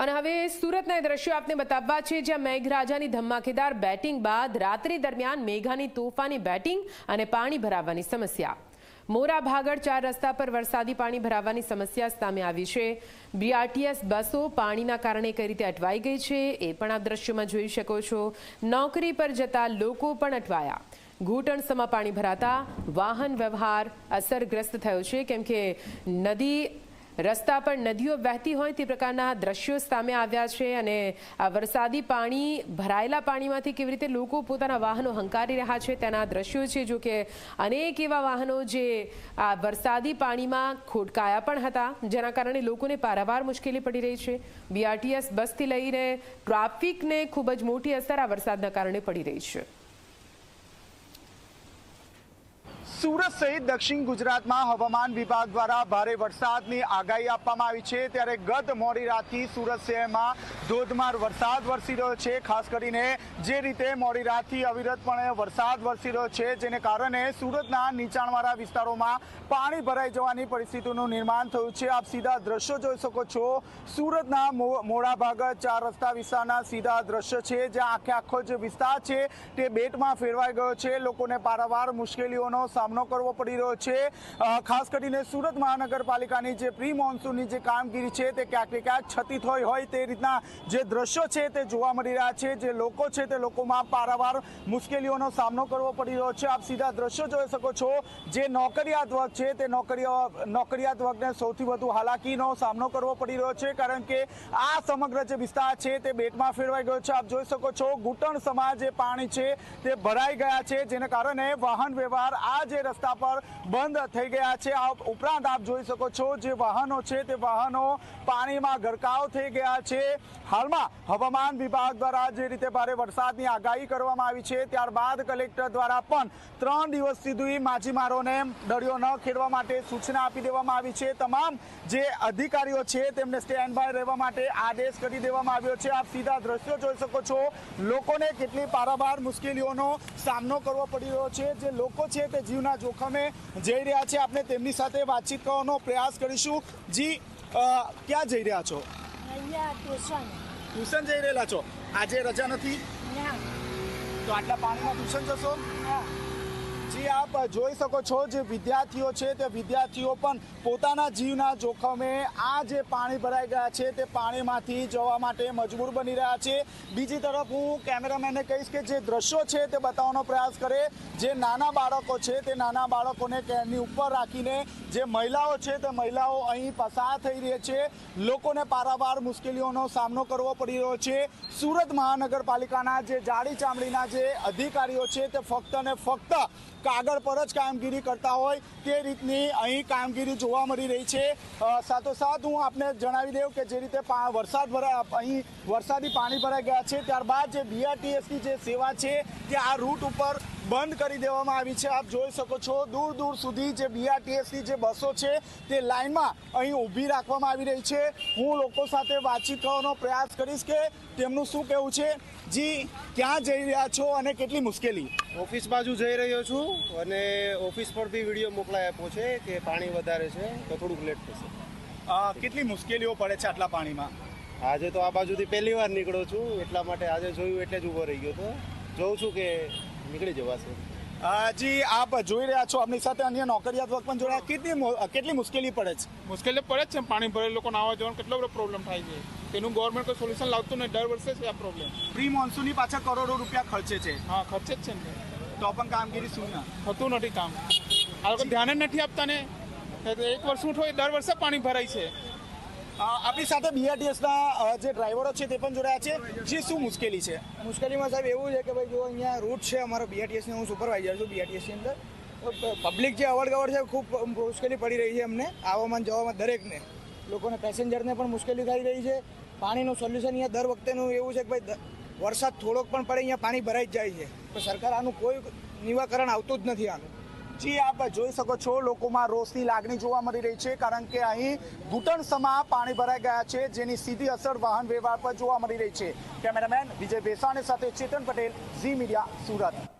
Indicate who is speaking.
Speaker 1: અને હવે સુરતના દ્રશ્યો આપને બતાવવા છે, જ્યાં મેઘરાજાની ધમાકેદાર બેટિંગ બાદ રાત્રિ દરમિયાન મેઘાની તોફાની બેટિંગ અને પાણી ભરાવાની સમસ્યા. મોરા ભાગળ ચાર રસ્તા પર વરસાદી પાણી ભરાવાની સમસ્યા સામે આવી છે. બીઆરટીએસ બસો પાણીના કારણે કઈ રીતે અટવાઈ ગઈ છે, એ પણ આ દ્રશ્યમાં જોઈ શકો છો. નોકરી પર જતા લોકો પણ અટવાયા. ઘૂંટણસમાં પાણી ભરાતા વાહન વ્યવહાર અસરગ્રસ્ત થયો છે, કેમ કે નદી રસ્તા પર નદીઓ વહેતી હોય તે પ્રકારના દ્રશ્યો સામે આવ્યા છે અને, આ વરસાદી પાણી, ભરાયેલા પાણીમાંથી કેવી રીતે લોકો પોતાના વાહનો હંકારી રહ્યા છે તેના દ્રશ્યો છે, જો કે અનેક એવા વાહનો જે, આ વરસાદી પાણીમાં ખોટકાયા પણ હતા, જેના કારણે લોકોને પારાવાર મુશ્કેલી પડી રહી છે. બીઆરટીએસ બસથી લઈને ટ્રાફિકને ખૂબ જ મોટી અસર આ વરસાદના કારણે પડી રહી છે.
Speaker 2: સુરત સહિત દક્ષિણ ગુજરાતમાં હવામાન વિભાગ દ્વારા ભારે વરસાદની આગાહી આપવામાં આવી છે. ત્યારે ગત મોડી રાતથી સુરત શહેરમાં ધોધમાર વરસાદ વરસી રહ્યો છે. ખાસ કરીને જે રીતે મોડી રાતથી અવિરતપણે વરસાદ વરસી રહ્યો છે, જેને કારણે સુરતના નીચાણવાળા વિસ્તારોમાં પાણી ભરાઈ જવાની પરિસ્થિતિનું નિર્માણ થયું છે. આપ સીધા દ્રશ્યો જોઈ શકો છો. સુરતના મોડા ભાગ ચાર રસ્તા વિસ્તારના સીધા દ્રશ્ય છે, જ્યાં આખે આખો જે વિસ્તાર છે, તે બેટમાં ફેરવાઈ ગયો છે. લોકોને પારાવાર મુશ્કેલીઓનો સામનો કરવો પડી રહ્યો છે. ખાસ કરીને સુરત મહાનગરપાલિકાની જે પ્રી મોન્સૂનની જે કામગીરી છે તે ક્યાંક ક્યાંક છતી થઈ હોય તે રીતના જે દ્રશ્યો છે તે જોવા મળી રહ્યા છે. જે લોકો છે તે લોકોમાં પારાવાર મુશ્કેલીઓનો સામનો કરવો પડી રહ્યો છે. આપ સીધા દ્રશ્યો જોઈ શકો છો. જે નોકરિયાત વર્ગ છે તે નોકરીઓ, નોકરિયાત વર્ગને સૌથી વધુ હાલાકીનો સામનો કરવો પડી રહ્યો છે. કારણ કે આ સમગ્ર જે વિસ્તાર છે તે બેટમાં ફેરવાઈ ગયો છે. આપ જોઈ શકો છો, ઘૂંટણ સમા જે પાણી છે તે ભરાઈ ગયા છે, જેને કારણે વાહન વ્યવહાર આ જે રસ્તા પર બંધ થઈ ગયા છે. આ ઉપરાંત આપ જોઈ શકો છો જે વાહનો છે, તે વાહનો પાણીમાં ગરકાવ થઈ ગયા છે. હાલમાં હવામાન વિભાગ દ્વારા જે રીતે ભારે વરસાદની આગાહી કરવામાં આવી છે, ત્યારબાદ કલેક્ટર દ્વારા પણ ત્રણ દિવસ સુધી માછીમારોને દરિયો ન ખેડવા માટે સૂચના આપી દેવામાં આવી છે. તમામ જે અધિકારીઓ છે, તેમને સ્ટેન્ડ બાય રહેવા માટે આદેશ કરી દેવામાં આવ્યો છે. આપ સીધા દ્રશ્યો જોઈ શકો છો. લોકોને કેટલી પારાવાર મુશ્કેલીઓનો સામનો કરવો પડી રહ્યો છે. જે લોકો છે, તે જીવના જોખમે જઈ રહ્યા છે. આપણે તેમની સાથે વાતચીત કરવાનો પ્રયાસ કરીશું. જી ક્યાં જઈ રહ્યા છો?
Speaker 3: ટ્યુશન.
Speaker 2: જઈ રહેલા છો? આજે રજા નથી? તો આટલા પાણીમાં ટ્યુશન જશો?
Speaker 3: હા.
Speaker 2: જી આપ જોઈ શકો છો જે વિદ્યાર્થીઓ છે તે વિદ્યાર્થીઓ પણ પોતાના જીવના જોખમે આ જે પાણી ભરાઈ ગયા છે તે પાણીમાંથી જવા માટે મજબૂર બની રહ્યા છે. બીજી તરફ હું કેમેરામેનને કહીશ કે જે દ્રશ્યો છે તે બતાવવાનો પ્રયાસ કરે. જે નાના બાળકો છે તે નાના બાળકોને કેરની ઉપર રાખીને જે મહિલાઓ છે તે મહિલાઓ અહીં પસાર થઈ રહી છે. લોકોને પારાવાર મુશ્કેલીઓનો સામનો કરવો પડી રહ્યો છે. સુરત મહાનગરપાલિકાના જે જાડી ચામડીના જે અધિકારીઓ છે તે ફક્ત ને ફક્ત કાગળ પર જ કામગીરી કરતા હોય તે રીતની અહીં કામગીરી જોવા મળી રહી છે. સાથોસાથ હું આપને જણાવી દઉં કે જે રીતે વરસાદ ભરા, અહીં વરસાદી પાણી ભરાઈ ગયા છે. ત્યારબાદ જે બીઆરટીએસની જે સેવા છે, તે આ રૂટ ઉપર બંધ કરી દેવામાં આવી છે. આપ જોઈ શકો છો દૂર દૂર સુધી જે બીઆરટીએસની જે બસો છે તે લાઇનમાં અહીં ઊભી રાખવામાં આવી રહી છે. હું લોકો સાથે વાતચીત કરવાનો પ્રયાસ કરીશ કે તેમનું શું કહેવું છે? જી ક્યાં જઈ રહ્યા છો અને કેટલી મુશ્કેલી?
Speaker 4: ઓફિસ બાજુ જઈ રહ્યો છું અને ઓફિસ પર બી વીડિયો મોકલાઈ આપ્યો છે કે પાણી વધારે છે તો થોડુંક લેટ થશે.
Speaker 2: કેટલી મુશ્કેલીઓ પડે છે આટલા પાણીમાં?
Speaker 4: આજે તો આ બાજુથી પહેલી વાર નીકળો છું એટલા માટે આજે જોયું એટલે જ ઊભો રહી ગયો તો જોઉં છું કે નીકળી જવાશે
Speaker 2: જી આપ જોઈ રહ્યા છો આપની સાથે અન્ય નોકરિયાત વર્ગ પણ જોડાયા. કેટલી કેટલી મુશ્કેલી પડે છે?
Speaker 5: મુશ્કેલી પડે છે પાણી ભરેલ લોકો આવવા જવાનું કેટલો બધો પ્રોબ્લેમ થાય છે. તેનું ગવર્મેન્ટ કોઈ સોલ્યુશન લાવતું નહીં. દર વર્ષે છે આ પ્રોબ્લેમ
Speaker 2: પ્રી મોન્સૂનની પાછળ કરોડો રૂપિયા ખર્ચે છે.
Speaker 5: હા ખર્ચે જ છે ને
Speaker 2: તો પણ કામગીરી શૂન્ય
Speaker 5: થતું નથી કામ. આ લોકો ધ્યાન જ નથી આપતા ને. એક વર્ષનું હોય દર વર્ષે પાણી ભરાય છે.
Speaker 2: આપણી સાથે બીઆરટીએસના જે ડ્રાઈવરો છે તે પણ જોડાયા છે. જે શું મુશ્કેલી છે?
Speaker 6: મુશ્કેલીમાં સાહેબ એવું છે કે ભાઈ જો અહીંયા રૂટ છે અમારો બીઆરટીએસની, હું સુપરવાઇઝર છું બીઆરટીએસની અંદર. પબ્લિક જે અવરગવર છે ખૂબ મુશ્કેલી પડી રહી છે અમને, આવવામાં જવામાં દરેકને. લોકોને, પેસેન્જરને પણ મુશ્કેલી થઈ રહી છે. પાણીનું સોલ્યુશન અહીંયા દર વખતેનું એવું છે કે ભાઈ વરસાદ થોડોક પણ પડે, અહીંયા પાણી ભરાઈ જ જાય છે. તો સરકાર આનું કોઈ નિવાકરણ આવતું જ નથી આનું.
Speaker 2: જી, આપ જોઈ શકો છો, લોકોમાં રોષની લાગણી જોવા મળી રહી છે, કારણ કે અહીં ઘૂંટણસમાં પાણી ભરાઈ ગયા છે, જેની સીધી અસર વાહન વ્યવહાર પર જોવા મળી રહી છે. કેમેરામેન વિજય બેસાણી સાથે ચેતન પટેલ, ઝી મીડિયા સુરત.